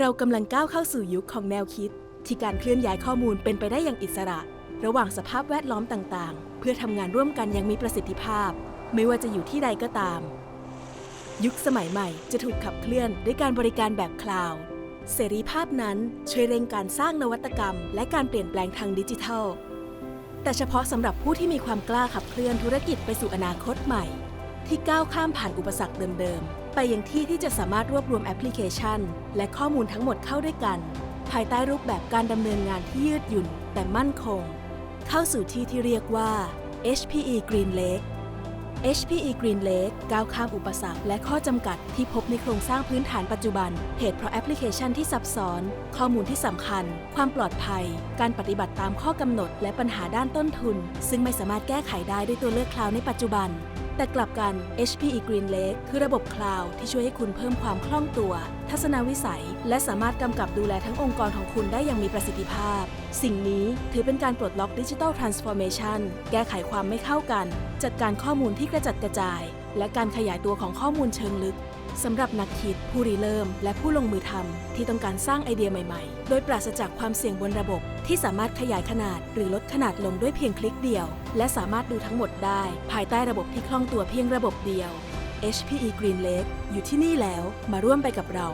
เรากำลังก้าวเข้าสู่ยุคของแนวคิด ที่การเคลื่อนย้ายข้อมูลเป็นไปได้อย่างอิสระ ระหว่างสภาพแวดล้อมต่างๆ เพื่อทำงานร่วมกันอยังมีประสิทธิภาพ ไม่ว่าจะอยู่ที่ใดก็ตาม ยุคสมัยใหม่จะถูกขับเคลื่อนด้วยการบริการแบบคลาวด์เสรีภาพนั้นช่วยเร่งการสร้างนวัตกรรม และการเปลี่ยนแปลงทางดิจิทัล แต่เฉพาะสำหรับผู้ที่มีความกล้าขับเคลื่อนธุรกิจไปสู่อนาคตใหม่ ที่ก้าวข้ามผ่านอุปสรรคเดิมๆ ไปยังที่ที่จะสามารถรวบรวมแอปพลิเคชัน และข้อมูลทั้งหมดเข้าด้วยกัน ภายใต้รูปแบบการดำเนินงานที่ยืดหยุ่น แต่มั่นคง เข้าสู่ที่ที่เรียกว่า HPE Green Lake HPE Green Lake ก้าวข้ามอุปสรรคและข้อจำกัดที่พบในโครงสร้างพื้นฐานปัจจุบัน เหตุเพราะแอปพลิเคชันที่ซับซ้อน ข้อมูลที่สำคัญ ความปลอดภัย การปฏิบัติตามข้อกำหนด และปัญหาด้านต้นทุน ซึ่งไม่สามารถแก้ไขได้ด้วยตัวเลือกคลาวด์ในปัจจุบัน แต่กลับกัน HPE Green Lake คือระบบคลาวด์ที่ช่วยให้คุณเพิ่มความคล่องตัว ทัศนวิสัย และสามารถกำกับดูแลทั้งองค์กรของคุณได้อย่างมีประสิทธิภาพ สิ่งนี้ถือเป็นการปลดล็อกดิจิทัลทรานส์ฟอร์เมชันแก้ไขความไม่เข้ากัน จัดการข้อมูลที่กระจัดกระจาย และการขยายตัวของข้อมูลเชิงลึก สำหรับนักคิด ผู้ริเริ่ม และผู้ลงมือทำที่ต้องการสร้างไอเดียใหม่ๆ โดยปราศจากความเสี่ยงบนระบบ ที่สามารถขยายขนาดหรือลดขนาดลงด้วยเพียงคลิกเดียว และสามารถดูทั้งหมดได้ ภายใต้ระบบที่คล่องตัวเพียงระบบเดียว HPE Green Lake อยู่ที่นี่แล้วมาร่วมไปกับเรา